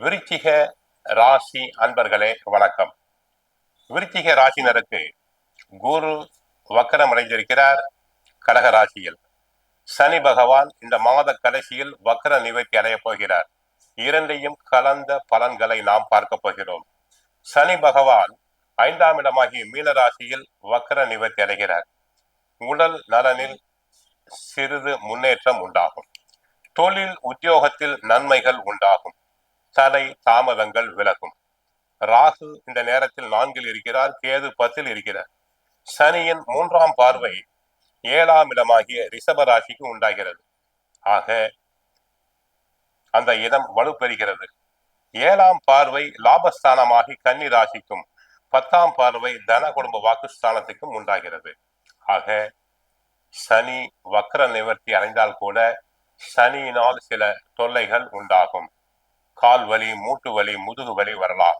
விருச்சிக ராசி அன்பர்களே வணக்கம். விருச்சிக ராசினருக்கு குரு வக்கரம் அடைந்திருக்கிறார் கடக ராசியில். சனி பகவான் இந்த மாத கடைசியில் வக்கர நிவர்த்தி அடையப் போகிறார். இரண்டையும் கலந்த பலன்களை நாம் பார்க்க போகிறோம். சனி பகவான் ஐந்தாம் இடமாகிய மீன ராசியில் வக்கர நிவர்த்தி அடைகிறார். உடல் நலனில் சிறிது முன்னேற்றம் உண்டாகும். தொழில் உத்தியோகத்தில் நன்மைகள் உண்டாகும். தடை தாமதங்கள் விலகும். ராகு இந்த நேரத்தில் நான்கில் இருக்கிறார் கேது பத்தில் இருக்கிறார். சனியின் மூன்றாம் பார்வை ஏழாம் இடமாகிய ரிஷப ராசிக்கு உண்டாகிறது. ஆக அந்த இடம் வலுப்பெறுகிறது. ஏழாம் பார்வை லாபஸ்தானமாகி கன்னி ராசிக்கும் பத்தாம் பார்வை தன குடும்ப வாக்குஸ்தானத்துக்கும் உண்டாகிறது. ஆக சனி வக்கர நிவர்த்தி அடைந்தால் கூட சனியினால் சில தொல்லைகள் உண்டாகும். கால் வலி மூட்டு வலி முதுகு வலி வரலாம்.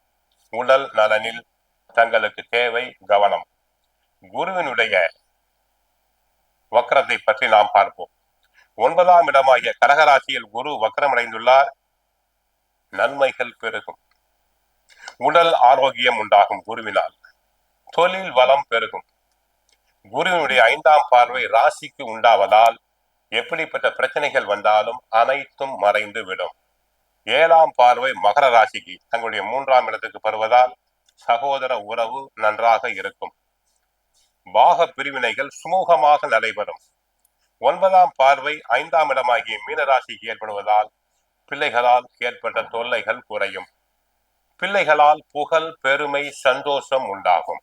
உடல் நலனில் தங்களுக்கு தேவை கவனம். குருவினுடைய வக்கரத்தை பற்றி நாம் பார்ப்போம். ஒன்பதாம் இடமாகிய கடகராசியில் குரு வக்கரமடைந்துள்ளார் நன்மைகள் பெருகும். உடல் ஆரோக்கியம் உண்டாகும் குருவினால். தொழில் வளம் பெருகும். குருவினுடைய ஐந்தாம் பார்வை ராசிக்கு உண்டாவதால் எப்படிப்பட்ட பிரச்சனைகள் வந்தாலும் அனைத்தும் மறைந்து விடும் ஏழாம் பார்வை மகர ராசிக்கு தங்களுடைய மூன்றாம் இடத்துக்கு பருவதால் சகோதர உறவு நன்றாக இருக்கும். பாக பிரிவினைகள் சுமூகமாக நடைபெறும். ஒன்பதாம் பார்வை ஐந்தாம் இடமாகிய மீனராசிக்கு ஏற்படுவதால் பிள்ளைகளால் ஏற்பட்ட தொல்லைகள் குறையும். பிள்ளைகளால் புகழ் பெருமை சந்தோஷம் உண்டாகும்.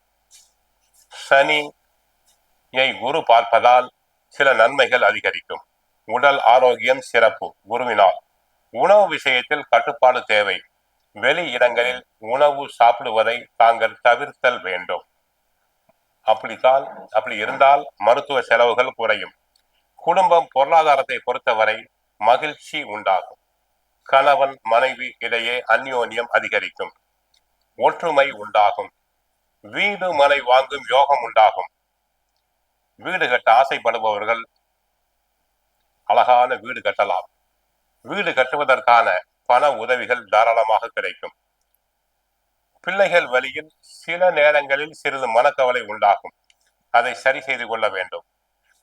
சனியை குரு பார்ப்பதால் சில நன்மைகள் அதிகரிக்கும். உடல் ஆரோக்கியம் சிறப்பு. குருவினால் உணவு விஷயத்தில் கட்டுப்பாடு தேவை. வெளி இடங்களில் உணவு சாப்பிடுவதை தாங்கள் தவிர்த்தல் வேண்டும். அப்படித்தான் அப்படி இருந்தால் மருத்துவ செலவுகள் குறையும். குடும்பம் பொருளாதாரத்தை பொறுத்தவரை மகிழ்ச்சி உண்டாகும். கணவன் மனைவி இடையே அந்யோன்யம் அதிகரிக்கும். ஒற்றுமை உண்டாகும். வீடு மனை வாங்கும் யோகம் உண்டாகும். வீடு கட்ட ஆசைப்படுபவர்கள் அழகான வீடு கட்டலாம். வீடு கட்டுவதற்கான பண உதவிகள் தாராளமாக கிடைக்கும். பிள்ளைகள் வழியில் சில நேரங்களில் சிறிது மனக்கவலை உண்டாகும். அதை சரி செய்து கொள்ள வேண்டும்.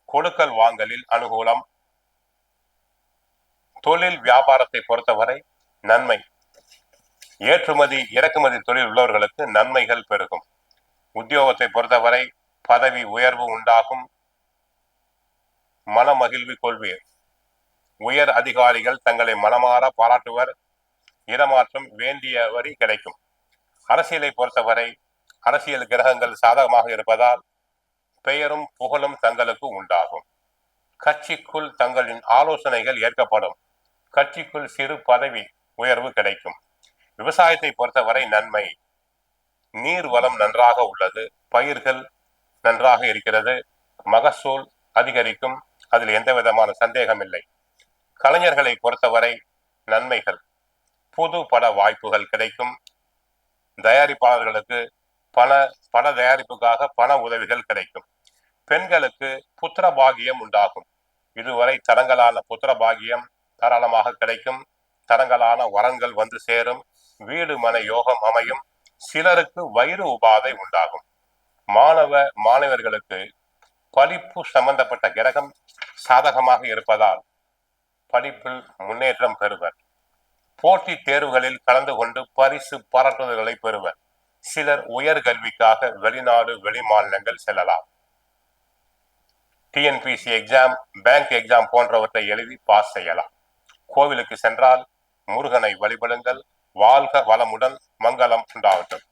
கொடுக்கல் வாங்கலில் அனுகூலம். தொழில் வியாபாரத்தை பொறுத்தவரை நன்மை. ஏற்றுமதி இறக்குமதி தொழில் உள்ளவர்களுக்கு நன்மைகள் பெருகும். உத்தியோகத்தை பொறுத்தவரை பதவி உயர்வு உண்டாகும். மனமகிழ்வு கொள்வீர். உயர் அதிகாரிகள் தங்களை மனமாற பாராட்டுவர் இடமாற்றம் வேண்டிய வரி கிடைக்கும். அரசியலை பொறுத்தவரை அரசியல் கிரகங்கள் சாதகமாக இருப்பதால் பெயரும் புகழும் தங்களுக்கு உண்டாகும். கட்சிக்குள் தங்களின் ஆலோசனைகள் ஏற்கப்படும். கட்சிக்குள் சிறு பதவி உயர்வு கிடைக்கும். விவசாயத்தை பொறுத்தவரை நன்மை. நீர் வளம் நன்றாக உள்ளது. பயிர்கள் நன்றாக இருக்கிறது. மகசூல் அதிகரிக்கும். அதில் எந்த விதமான சந்தேகம் இல்லை கலைஞர்களை பொறுத்தவரை நன்மைகள். புது பட வாய்ப்புகள் கிடைக்கும். தயாரிப்பாளர்களுக்கு பண பட தயாரிப்புக்காக பண உதவிகள் கிடைக்கும். பெண்களுக்கு புத்திர பாகியம் உண்டாகும். இதுவரை தரங்களான புத்திர பாகியம் தாராளமாக கிடைக்கும். தரங்களான வரங்கள் வந்து சேரும். வீடு மன யோகம் அமையும். சிலருக்கு வயிறு உபாதை உண்டாகும். மாணவ மாணவர்களுக்கு படிப்பு சம்பந்தப்பட்ட கிரகம் சாதகமாக இருப்பதால் படிப்பில் முன்னேற்றம் பெறுவர். போட்டித் தேர்வுகளில் கலந்து கொண்டு பரிசு பாராட்டுதல்களை பெறுவர். சிலர் உயர்கல்விக்காக வெளிநாடு வெளிமாநிலங்கள் செல்லலாம். டிஎன்பிசி எக்ஸாம் பேங்க் எக்ஸாம் போன்றவற்றை எழுதி பாஸ் செய்யலாம். கோவிலுக்கு சென்றால் முருகனை வழிபடுங்கள். வாழ்க வளமுடன் மங்களம் உண்டாகட்டும்